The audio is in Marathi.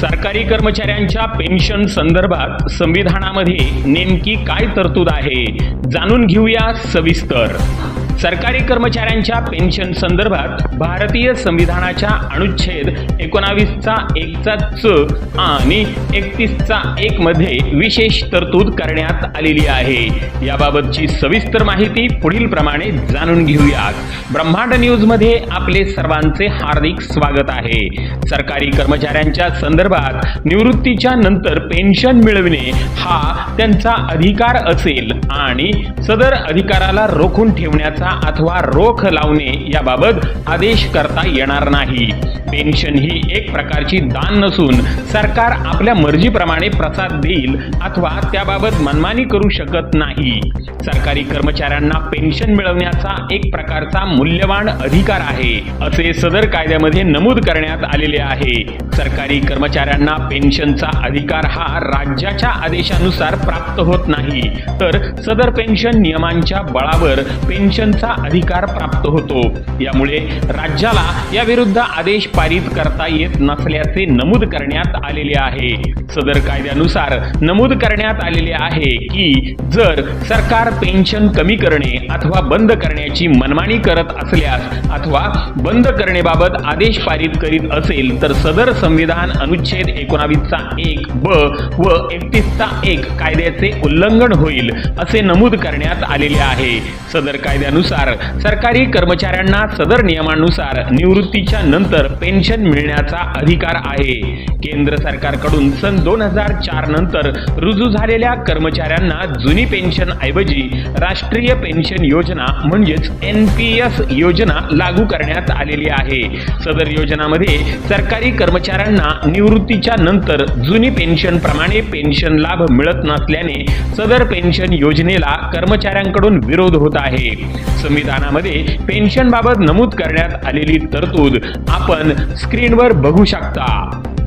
सरकारी कर्मचाऱ्यांच्या पेन्शन संदर्भात संविधानामध्ये नेमकी काय तरतूद आहे? जाणून घेऊया सविस्तर. सरकारी कर्मचाऱ्यांच्या पेन्शन संदर्भात भारतीय संविधानाच्या अनुच्छेद एकोणावीसचा एकचा च आणि एकतीसचा एक मध्ये विशेष तरतूद करण्यात आलेली आहे. याबाबतची सविस्तर माहिती पुढील प्रमाणे जाणून घेऊयात. ब्रह्मांड न्यूजमध्ये आपले सर्वांचे हार्दिक स्वागत आहे. सरकारी कर्मचाऱ्यांच्या संदर्भात निवृत्तीच्या नंतर पेन्शन मिळविणे हा त्यांचा अधिकार असेल आणि सदर अधिकाराला रोखून ठेवण्याचा अथवा रोख लावणे याबाबत आदेश करता येणार नाही. पेन्शन ही एक प्रकारची दान नसून सरकार आपल्या मर्जीप्रमाणे प्रसाद देईल अथवा त्याबाबत मनमानी करू शकत नाही. सरकारी कर्मचाऱ्यांना पेन्शन मिळवण्याचा एक प्रकारचा मूल्यवान अधिकार आहे असे सदर कायद्यामध्ये नमूद करण्यात आलेले आहे. सरकारी कर्मचाऱ्यांना पेन्शनचा अधिकार हा राज्याच्या आदेशानुसार प्राप्त होत नाही. तर सदर पेन्शन नियमांच्या बळावर पेन्शन पेन्शनचा अधिकार प्राप्त होतो. यामुळे राज्याला याविरुद्ध आदेश पारित करता येत नसल्याचे नमूद करण्यात आलेले आहे. सदर कायद्यानुसार नमूद करण्यात आलेले आहे की जर सरकार पेन्शन कमी करणे अथवा बंद करण्याची मनमानी करत असल्यास अथवा बंद करणेबाबत आदेश पारित करीत असेल तर सदर संविधान अनुच्छेद एकोणावीसचा एक ब व एकतीसचा एक कायद्याचे उल्लंघन होईल असे नमूद करण्यात आलेले आहे. सदर कायद्यानुसार सरकारी कर्मचाऱ्यांना सदर नियमानुसार निवृत्तीच्या नंतर पेन्शन मिळण्याचा अधिकार आहे. केंद्र सरकारकडून सन दोन हजार चार नंतर रुजू झालेल्या कर्मचाऱ्यांना जुनी पेन्शन ऐवजी राष्ट्रीय पेन्शन योजना म्हणजेच एन पी एस योजना लागू करण्यात आलेली आहे. सदर योजनामध्ये सरकारी कर्मचाऱ्यांना निवृत्तीच्या नंतर जुनी पेन्शन प्रमाणे पेन्शन लाभ मिळत नसल्याने सदर पेन्शन योजनेला कर्मचाऱ्यांकडून विरोध होत आहे. संविधानामध्ये पेन्शन बाबत नमूद करण्यात आलेली तरतूद आपण स्क्रीनवर बघू शकता.